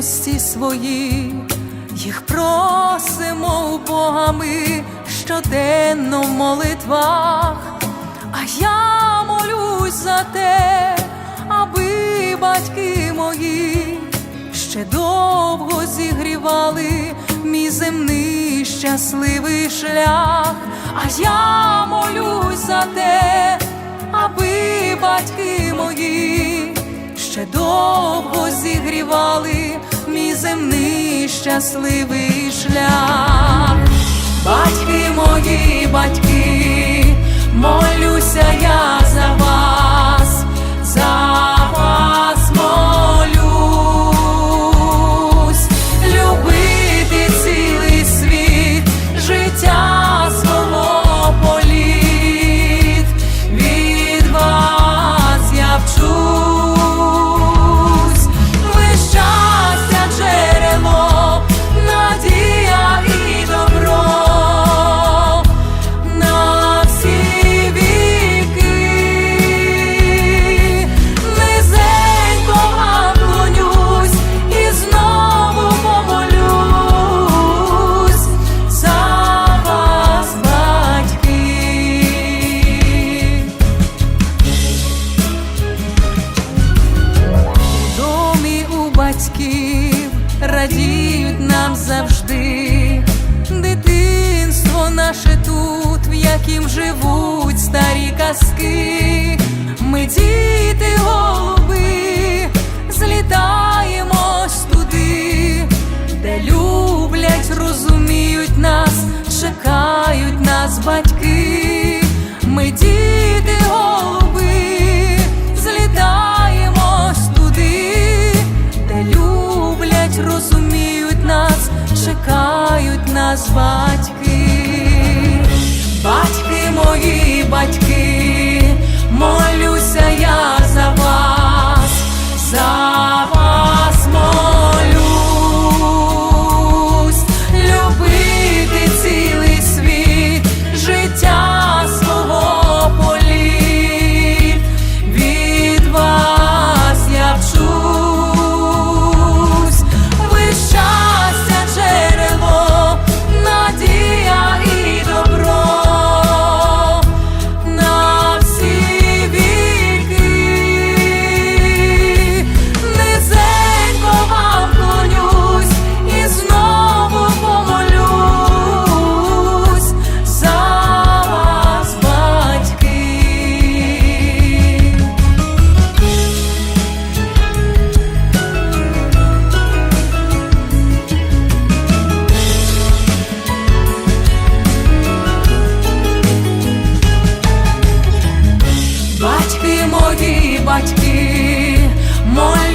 милості свої, їх просимо у Бога ми. Щоденно в молитвах, а я молюсь за те, аби батьки мої ще довго зігрівали мій земний щасливий шлях, а я молюсь за те, аби батьки мої ще довго зігрівали мій земний щасливий шлях. Батьки мої, радіють нам завжди, дитинство наше тут, в яким живуть старі казки. Ми діти голуби, злітаємось туди, де люблять, розуміють нас, чекають нас батьки. Ми діти голуби, злітаємось туди, де люблять, розуміють чекають нас батьки, батьки мої, батьки, батьки. Мої